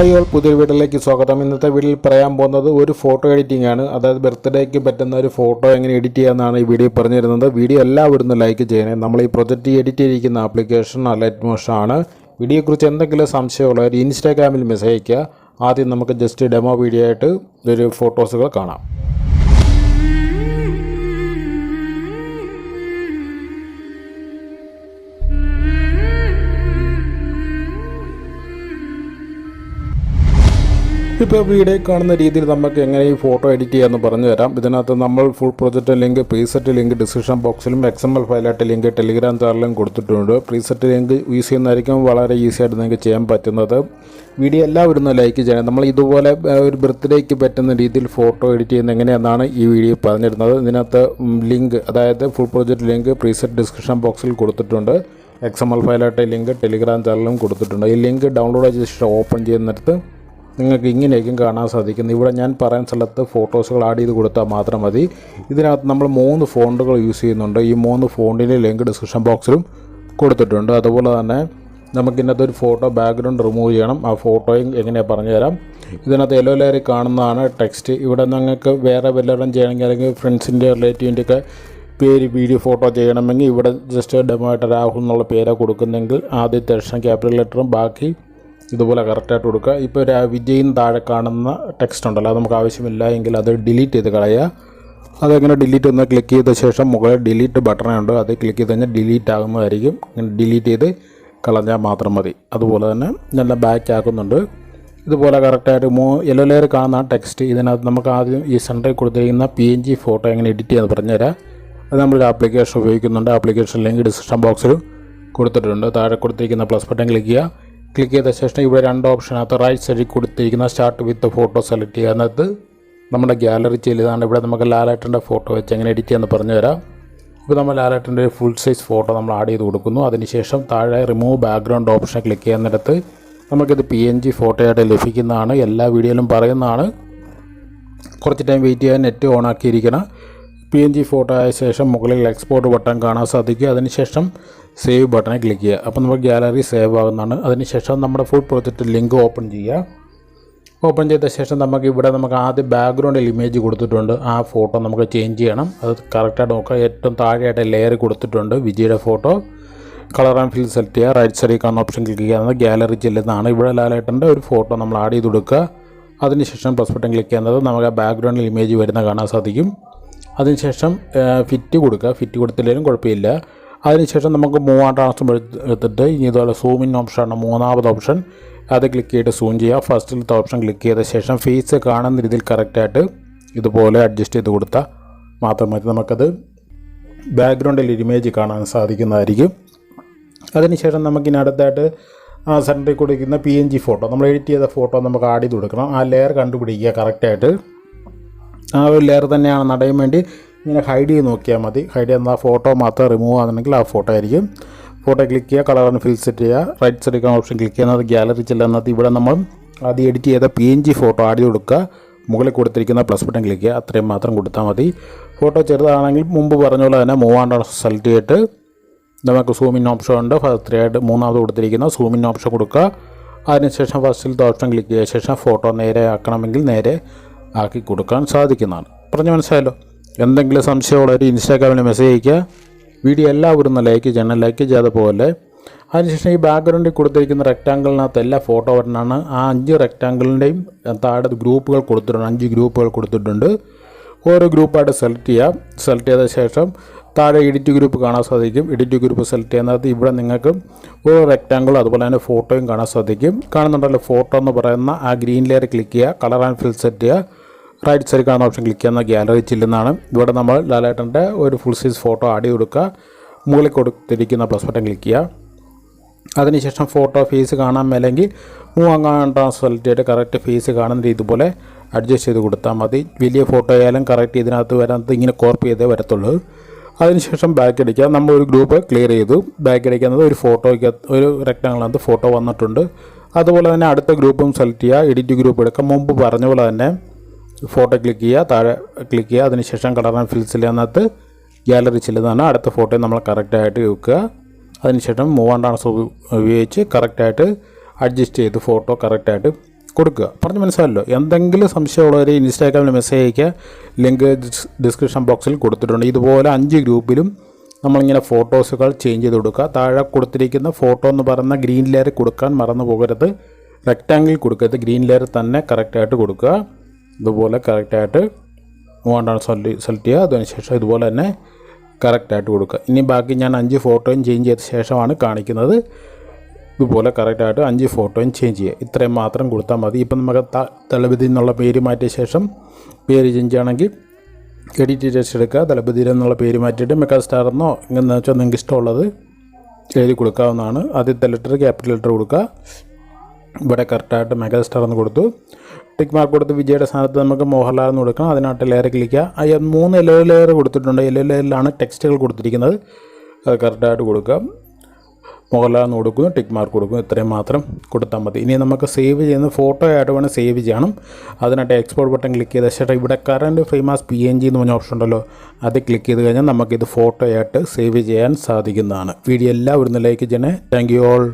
Hi all പുതിയ വീട്ടിലേക്ക് സ്വാഗതം. ഇന്നത്തെ വീഡിയോയിൽ പറയാൻ പോകുന്നത് ഒരു ഫോട്ടോ എഡിറ്റിംഗ് ആണ്. അതായത് ബർത്ത്ഡേക്ക് പറ്റുന്ന ഒരു ഫോട്ടോ എങ്ങനെ എഡിറ്റ് ചെയ്യാമെന്നാണ് ഈ വീഡിയോ പറഞ്ഞു തരുന്നത് വീഡിയോ എല്ലാവരും ഒന്ന് ലൈക്ക് ചെയ്യണേ. നമ്മൾ ഈ പ്രൊജക്റ്റ് എഡിറ്റ് ചെയ്തിരിക്കുന്ന ആപ്ലിക്കേഷൻ ലൈറ്റ് മോഷൻ ആണ്. വീഡിയോയെക്കുറിച്ച് എന്തെങ്കിലും സംശയമുള്ളവർ ഇൻസ്റ്റാഗ്രാമിൽ മെസ്സേജ് അയയ്ക്കുക. ആദ്യം നമുക്ക് ജസ്റ്റ് ഡെമോ വീഡിയോ ആയിട്ട് ഒരു ഫോട്ടോസുകൾ കാണാം. ഇപ്പോൾ വീഡിയോ കാണുന്ന രീതിയിൽ നമുക്ക് എങ്ങനെ ഈ ഫോട്ടോ എഡിറ്റ് ചെയ്യാമെന്ന് പറഞ്ഞു തരാം. ഇതിനകത്ത് നമ്മൾ full project link preset link description ബോക്സിലും എക്സ് എം എൽ ഫയലായിട്ട് ലിങ്ക് ടെലിഗ്രാം ചാനലിലും കൊടുത്തിട്ടുണ്ട്. പ്രീസെറ്റ് ലിങ്ക് യൂസ് ചെയ്യുന്നതായിരിക്കും വളരെ ഈസി ആയിട്ട് നിങ്ങൾക്ക് ചെയ്യാൻ പറ്റുന്നത്. വീഡിയോ എല്ലാവരും ഒന്ന് ലൈക്ക് ചെയ്യണം. നമ്മൾ ഇതുപോലെ ഒരു ബർത്ത്ഡേക്ക് പറ്റുന്ന രീതിയിൽ ഫോട്ടോ എഡിറ്റ് ചെയ്യുന്നത് എങ്ങനെയാണെന്നാണ് ഈ വീഡിയോ പറഞ്ഞിരുന്നത്. ഇതിനകത്ത് ലിങ്ക് അതായത് full project link preset description ബോക്സിൽ കൊടുത്തിട്ടുണ്ട്. എക്സ് എം എൽ ഫയലായിട്ട് ലിങ്ക് ടെലിഗ്രാം ചാനലിലും കൊടുത്തിട്ടുണ്ട്. ഈ ലിങ്ക് ഡൗൺലോഡ് ചെയ്ത് ഓപ്പൺ ചെയ്യുന്നിടത്ത് നിങ്ങൾക്ക് ഇങ്ങനെയൊക്കെ കാണാൻ സാധിക്കുന്നത്. ഇവിടെ ഞാൻ പറയുന്ന സ്ഥലത്ത് ഫോട്ടോസുകൾ ആഡ് ചെയ്ത് കൊടുത്താൽ മാത്രം മതി. ഇതിനകത്ത് നമ്മൾ മൂന്ന് ഫോണ്ടുകൾ യൂസ് ചെയ്യുന്നുണ്ട്. ഈ മൂന്ന് ഫോണ്ടിന്റെ ലിങ്ക് ഡിസ്ക്രിപ്ഷൻ ബോക്സിലും കൊടുത്തിട്ടുണ്ട്. അതുപോലെ തന്നെ നമുക്കിന്നത്തെ ഒരു ഫോട്ടോ ബാക്ക്ഗ്രൗണ്ട് റിമൂവ് ചെയ്യണം. ആ ഫോട്ടോയും എങ്ങനെയാണ് പറഞ്ഞുതരാം ഇതിനകത്ത് യെല്ലോ ലെയറിൽ കാണുന്നതാണ് ടെക്സ്റ്റ് ഇവിടെ നിങ്ങൾക്ക് വേറെ വല്ലവരും ചെയ്യണമെങ്കിൽ അല്ലെങ്കിൽ ഫ്രണ്ട്സിന്റെ റിലേറ്റീവിന്റെ ഒക്കെ പേര് വീഡിയോ ഫോട്ടോ ചെയ്യണമെങ്കിൽ ഇവിടെ ജസ്റ്റ് ഡെമോ ആയിട്ട് രാഹുൽ എന്നുള്ള പേരാണ് കൊടുക്കുന്നെങ്കിൽ ആദ്യത്തെ ക്യാപിറ്റൽ ലെറ്ററും ബാക്കി ഇതുപോലെ കറക്റ്റായിട്ട് കൊടുക്കുക. ഇപ്പോൾ ഒരു വിജയിൻ താഴെ കാണുന്ന ടെക്സ്റ്റ് ഉണ്ടല്ലോ അത് നമുക്ക് ആവശ്യമില്ല എങ്കിൽ അത് ഡിലീറ്റ് ചെയ്ത് കളയുക. അതെങ്ങനെ ഡിലീറ്റ് ഒന്ന് ക്ലിക്ക് ചെയ്ത ശേഷം മുകളിൽ ഡിലീറ്റ് ബട്ടണുണ്ട് അത് ക്ലിക്ക് ചെയ്ത് കഴിഞ്ഞാൽ ഡിലീറ്റ് ആകുന്നതായിരിക്കും. ഇങ്ങനെ ഡിലീറ്റ് ചെയ്ത് കളഞ്ഞാൽ മാത്രം മതി. അതുപോലെ തന്നെ നല്ല ബാക്ക് ആക്കുന്നുണ്ട്. ഇതുപോലെ കറക്റ്റായിട്ട് മൂ യെല്ലോ ലെയർ കാണുന്ന ടെക്സ്റ്റ് ഇതിനകത്ത് നമുക്ക് ആദ്യം ഈ സെന്ററിൽ കൊടുത്തിരിക്കുന്ന പി എൻ ജി ഫോട്ടോ എങ്ങനെ എഡിറ്റ് ചെയ്യാമെന്ന് പറഞ്ഞുതരാം. അത് നമ്മളൊരു ആപ്ലിക്കേഷൻ ഉപയോഗിക്കുന്നുണ്ട്. ആപ്ലിക്കേഷൻ ലിങ്ക് ഡിസ്ക്രിപ്ഷൻ ബോക്സിൽ കൊടുത്തിട്ടുണ്ട്. താഴെ കൊടുത്തിരിക്കുന്ന പ്ലസ് ബട്ടൺ ക്ലിക്ക് ചെയ്യുക. ക്ലിക്ക് ചെയ്ത ശേഷം ഇവിടെ രണ്ട് ഓപ്ഷനകത്ത് റൈറ്റ് സൈഡിൽ കൊടുത്തിരിക്കുന്ന സ്റ്റാർട്ട് വിത്ത് ഫോട്ടോ സെലക്ട് ചെയ്യുക. എന്നത് നമ്മുടെ ഗ്യാലറി ചെയ്തതാണ് ഇവിടെ നമുക്ക് ലാലേട്ടന്റെ ഫോട്ടോ വെച്ച് എങ്ങനെ എഡിറ്റ് ചെയ്യാമെന്ന് പറഞ്ഞു തരാം ഇപ്പോൾ നമ്മൾ ലാലേട്ടന്റെ ഒരു ഫുൾ സൈസ് ഫോട്ടോ നമ്മൾ ആഡ് ചെയ്ത് കൊടുക്കുന്നു. അതിനുശേഷം താഴെ റിമൂവ് ബാക്ക്ഗ്രൗണ്ട് ഓപ്ഷൻ ക്ലിക്ക് ചെയ്യുന്നിടത്ത് നമുക്കിത് പി എൻ ജി ഫോട്ടോയായിട്ട് ലഭിക്കുന്നതാണ്. എല്ലാ വീഡിയോയിലും പറയുന്നതാണ്. കുറച്ച് ടൈം വെയിറ്റ് ചെയ്യാൻ നെറ്റ് ഓൺ ആക്കിയിരിക്കണം. പി എൻ ജി ഫോട്ടോ ആയ ശേഷം മുകളിൽ എക്സ്പോർട്ട് ബട്ടൺ കാണാൻ സാധിക്കുക. അതിനുശേഷം സേവ് ബട്ടണിൽ ക്ലിക്ക് ചെയ്യുക. അപ്പോൾ നമുക്ക് ഗ്യാലറി സേവ് ആകുന്നതാണ്. അതിനുശേഷം നമ്മുടെ ഫുഡ് പ്രൊജക്റ്റ് ലിങ്ക് ഓപ്പൺ ചെയ്യുക. ഓപ്പൺ ചെയ്ത ശേഷം നമുക്ക് ഇവിടെ നമുക്ക് ആദ്യം ബാക്ക്ഗ്രൗണ്ടിൽ ഇമേജ് കൊടുത്തിട്ടുണ്ട്. ആ ഫോട്ടോ നമുക്ക് ചേഞ്ച് ചെയ്യണം. അത് കറക്റ്റായിട്ട് നോക്കുക. ഏറ്റവും താഴെയായിട്ട് ലെയർ കൊടുത്തിട്ടുണ്ട്. വിജയുടെ photo colour and fill select ചെയ്യുക. റൈറ്റ് സൈഡിൽ കാണുന്ന ഓപ്ഷൻ ക്ലിക്ക് ചെയ്യുന്നത് ഗ്യാലറി ചെല്ലുന്നതാണ്. ഇവിടെ ലാലേട്ടന്റെ ഒരു ഫോട്ടോ നമ്മൾ ആഡ് ചെയ്ത് കൊടുക്കുക. അതിനുശേഷം പ്ലസ് ബട്ടൺ ക്ലിക്ക് ചെയ്യുന്നത് നമുക്ക് ആ ബാക്ക്ഗ്രൗണ്ടിൽ ഇമേജ് വരുന്ന കാണാൻ സാധിക്കും. അതിനുശേഷം ഫിറ്റ് കൊടുക്കുക. ഫിറ്റ് കൊടുത്തില്ലെങ്കിലും കുഴപ്പമില്ല. അതിനുശേഷം നമുക്ക് മൂവാം ട്രാൻസ്ഫോം എടുത്തിട്ട് ഇനി ഇതുപോലെ സൂം ഇൻ ഓപ്ഷനാണ് മൂന്നാമത് ഓപ്ഷൻ. അത് ക്ലിക്ക് ചെയ്ത് സൂം ചെയ്യുക. ഫസ്റ്റിലത്തെ ഓപ്ഷൻ ക്ലിക്ക് ചെയ്ത ശേഷം ഫേസ് കാണുന്ന രീതിയിൽ കറക്റ്റായിട്ട് ഇതുപോലെ അഡ്ജസ്റ്റ് ചെയ്ത് കൊടുത്താൽ മാത്രം മതി നമുക്കത് ബാക്ക്ഗ്രൗണ്ടിൽ ഇമേജ് കാണാൻ സാധിക്കുന്നതായിരിക്കും. അതിനുശേഷം നമുക്കിനി അടുത്തായിട്ട് ആ സെന്ററിൽ കൊടുക്കുന്ന പി എൻ ജി ഫോട്ടോ നമ്മൾ എഡിറ്റ് ചെയ്ത ഫോട്ടോ നമുക്ക് ആഡ് ചെയ്ത് കൊടുക്കണം. ആ ലെയർ കണ്ടുപിടിക്കുക കറക്റ്റായിട്ട് ആ ഒരു ലെയർ തന്നെയാണ് നടയാൻ വേണ്ടി. ഇങ്ങനെ ഹൈഡ് ചെയ്ത് നോക്കിയാൽ മതി. ഹൈഡ് ചെയ്യുന്ന ആ ഫോട്ടോ മാത്രം റിമൂവ് ആകുന്നുണ്ടെങ്കിൽ ആ ഫോട്ടോ ആയിരിക്കും. ഫോട്ടോ ക്ലിക്ക് ചെയ്യുക കളർ ഫിൽ സെറ്റ് ചെയ്യുക. റൈറ്റ് സൈഡിൽ ഓപ്ഷൻ ക്ലിക്ക് ചെയ്യുന്നത് ഗ്യാലറി ചെല്ലുന്നത് ഇവിടെ നമ്മൾ ആദ്യം എഡിറ്റ് ചെയ്ത പി എൻ ജി ഫോട്ടോ ചെയ്ത് കൊടുക്കുക മുകളിൽ കൊടുത്തിരിക്കുന്ന പ്ലസ് ബട്ടൺ ക്ലിക്ക് ചെയ്യുക. അത്രയും മാത്രം കൊടുത്താൽ മതി. ഫോട്ടോ ചെറുതാണെങ്കിൽ മുമ്പ് പറഞ്ഞ പോലെ തന്നെ മൂവാണ്ടാണ് സെലക്ട് ചെയ്തിട്ട് നമുക്ക് സൂം ഇൻ ഓപ്ഷൻ ഉണ്ട്. ഫസ്റ്റ് ആയിട്ട് മൂന്നാമത് കൊടുത്തിരിക്കുന്ന സൂം ഇൻ ഓപ്ഷൻ കൊടുക്കുക. അതിനുശേഷം ഫസ്റ്റിലത്തെ ഓപ്ഷൻ ക്ലിക്ക് ചെയ്ത ശേഷം ഫോട്ടോ നേരെ ആക്കണമെങ്കിൽ നേരെ ആക്കി കൊടുക്കാൻ സാധിക്കുന്നതാണ്. പറഞ്ഞു മനസ്സിലായല്ലോ? എന്തെങ്കിലും സംശയമുള്ളവർ ഇൻസ്റ്റാഗ്രാമിൽ മെസ്സേജ് അയയ്ക്കുക. വീഡിയോ എല്ലാവരും ഒന്ന് ലൈക്ക് ചെയ്യണം. ലൈക്ക് ചെയ്യാതെ പോലെ അതിനുശേഷം ഈ ബാക്ക്ഗ്രൗണ്ടിൽ കൊടുത്തിരിക്കുന്ന റെക്റ്റാങ്കിളിനകത്ത് എല്ലാ ഫോട്ടോ വരണമാണ് ആ അഞ്ച് റെക്റ്റാങ്കിളിന്റെയും താഴെ ഗ്രൂപ്പുകൾ കൊടുത്തിട്ടുണ്ട്. അഞ്ച് ഗ്രൂപ്പുകൾ കൊടുത്തിട്ടുണ്ട്. ഓരോ ഗ്രൂപ്പായിട്ട് സെലക്ട് ചെയ്യാം. സെലക്ട് ചെയ്ത ശേഷം താഴെ എഡിറ്റ് ഗ്രൂപ്പ് കാണാൻ സാധിക്കും. എഡിറ്റ് ഗ്രൂപ്പ് സെലക്ട് ചെയ്യുന്നത് ഇവിടെ നിങ്ങൾക്ക് ഓരോ റെക്റ്റാങ്കിളും അതുപോലെ തന്നെ ഫോട്ടോയും കാണാൻ സാധിക്കും. കാണുന്നുണ്ടല്ലോ ഫോട്ടോ എന്ന് പറയുന്ന ആ ഗ്രീൻ ലെയർ ക്ലിക്ക് ചെയ്യുക. കളർ ആൻഡ് ഫിൽ സെറ്റ് ചെയ്യുക. റൈറ്റ് സൈഡ് കാണുന്ന ഓപ്ഷൻ ക്ലിക്ക് ചെയ്യുന്ന ഗ്യാലറി ചില്ലെന്നാണ് ഇവിടെ നമ്മൾ ലാലേട്ടന്റെ ഒരു ഫുൾ സൈസ് ഫോട്ടോ ആഡ് ചെയ്ത് കൊടുക്കുക. മുകളിൽ കൊടുത്തിരിക്കുന്ന പ്ലസ് ബട്ടൺ ക്ലിക്ക് ചെയ്യുക. അതിനുശേഷം ഫോട്ടോ ഫേസ് കാണാൻ മേലെങ്കിൽ മൂവാങ്ങാണ്ട സെലക്ട് ചെയ്ത് കറക്റ്റ് ഫേസ് കാണുന്ന രീതി പോലെ അഡ്ജസ്റ്റ് ചെയ്ത് കൊടുത്താൽ മതി. വലിയ ഫോട്ടോ ആയാലും കറക്റ്റ് ഇതിനകത്ത് വരാത്ത ഇങ്ങനെ കോർപ്പ് ചെയ്തേ വരത്തുള്ളൂ. അതിനുശേഷം ബാക്ക് അടിക്കുക. നമ്മൾ ഒരു ഗ്രൂപ്പ് ക്ലിയർ ചെയ്തു. ബാക്ക് അടിക്കുന്നത് ഒരു ഫോട്ടോയ്ക്ക് ഒരു റെക്ടാങ്കിളിനകത്ത് ഫോട്ടോ വന്നിട്ടുണ്ട്. അതുപോലെ തന്നെ അടുത്ത ഗ്രൂപ്പും സെലക്ട് ചെയ്യുക. എഡിറ്റ് ഗ്രൂപ്പ് എടുക്കുക. മുമ്പ് പറഞ്ഞ പോലെ തന്നെ ഫോട്ടോ ക്ലിക്ക് ചെയ്യുക താഴെ ക്ലിക്ക് ചെയ്യുക. അതിനുശേഷം കളർ ആൻഡ് ഫിൽസിൽ അതിനകത്ത് ഗ്യാലറി ചെല്ലുന്നതാണ്. അടുത്ത ഫോട്ടോ നമ്മൾ കറക്റ്റായിട്ട് വെക്കുക. അതിനുശേഷം മൂവ് ആൻഡ് മൂവാണ്ടാണ് ഉപയോഗിച്ച് കറക്റ്റായിട്ട് അഡ്ജസ്റ്റ് ചെയ്ത് ഫോട്ടോ കറക്റ്റായിട്ട് കൊടുക്കുക. പറഞ്ഞ് മനസ്സിലല്ലോ എന്തെങ്കിലും സംശയമുള്ളവർ ഇൻസ്റ്റാഗ്രാമിൽ മെസ്സേജ് അയക്കുക ലിങ്ക് ഡിസ്ക്രിപ്ഷൻ ബോക്സിൽ കൊടുത്തിട്ടുണ്ട്. ഇതുപോലെ അഞ്ച് ഗ്രൂപ്പിലും നമ്മളിങ്ങനെ ഫോട്ടോസുകൾ ചേഞ്ച് ചെയ്ത് കൊടുക്കുക. താഴെ കൊടുത്തിരിക്കുന്ന ഫോട്ടോ എന്ന് പറയുന്ന ഗ്രീൻ ലെയർ കൊടുക്കാൻ മറന്നു പോകരുത് റെക്റ്റാങ്കിൾ കൊടുക്കരുത്. ഗ്രീൻ ലെയർ തന്നെ കറക്റ്റായിട്ട് കൊടുക്കുക. ഇതുപോലെ കറക്റ്റായിട്ട് മൂവാണ്ടാണ് സെലക്ട് സെലക്ട് ചെയ്യുക. അതിനുശേഷം ഇതുപോലെ തന്നെ കറക്റ്റായിട്ട് കൊടുക്കുക. ഇനി ബാക്കി ഞാൻ അഞ്ച് ഫോട്ടോയും ചേഞ്ച് ചെയ്ത ശേഷമാണ് കാണിക്കുന്നത്. ഇതുപോലെ കറക്റ്റായിട്ട് അഞ്ച് ഫോട്ടോയും ചേഞ്ച് ചെയ്യുക. ഇത്രയും മാത്രം കൊടുത്താൽ മതി. ഇപ്പം നമുക്ക് ത- തളപതി എന്നുള്ള പേര് മാറ്റിയ ശേഷം പേര് ചേഞ്ച് ആണെങ്കിൽ എഡിറ്റ് ടെസ്റ്റ് എടുക്കുക. തലപതി എന്നുള്ള പേര് മാറ്റിയിട്ട് മെക്കാ സ്റ്റാർ എന്നോ വെച്ചാൽ നിങ്ങൾക്ക് ഇഷ്ടമുള്ളത് എഴുതി കൊടുക്കാവുന്നതാണ്. ആദ്യത്തെ ലെറ്റർ ക്യാപിറ്റൽ ലെറ്റർ കൊടുക്കുക. ഇവിടെ കറക്റ്റായിട്ട് മെഗാസ്റ്റാർ എന്ന് കൊടുത്തു. ടിക്ക് മാർക്ക് കൊടുത്ത് വിജയുടെ സ്ഥാനത്ത് നമുക്ക് മോഹൻലാൽ എന്ന് കൊടുക്കണം അതിനകത്ത് ലെയർ ക്ലിക്ക് ചെയ്യുക മൂന്ന് യെല്ലോ ലെയർ കൊടുത്തിട്ടുണ്ട്. യെല്ലോ ലെയറിലാണ് ടെക്സ്റ്റുകൾ കൊടുത്തിരിക്കുന്നത്. അത് കറക്റ്റായിട്ട് കൊടുക്കുക മോഹൻലാൽ എന്ന് കൊടുക്കുന്നു. ടിക്ക് മാർക്ക് കൊടുക്കുന്നു. ഇത്രയും മാത്രം കൊടുത്താൽ മതി. ഇനി നമുക്ക് സേവ് ചെയ്യുന്ന ഫോട്ടോ ആയിട്ട് വേണം സേവ് ചെയ്യണം. അതിനായിട്ട് എക്സ്പോർട്ട് ബട്ടൺ ക്ലിക്ക് ചെയ്ത ശേഷം ഇവിടെ current famous P N G എന്ന് പറഞ്ഞ ഓപ്ഷൻ ഉണ്ടല്ലോ അത് ക്ലിക്ക് ചെയ്ത് കഴിഞ്ഞാൽ നമുക്കിത് ഫോട്ടോ ആയിട്ട് സേവ് ചെയ്യാൻ സാധിക്കുന്നതാണ്. വീഡിയോ എല്ലാവരും ലൈക്ക് ചെയ്യണേ. Thank you all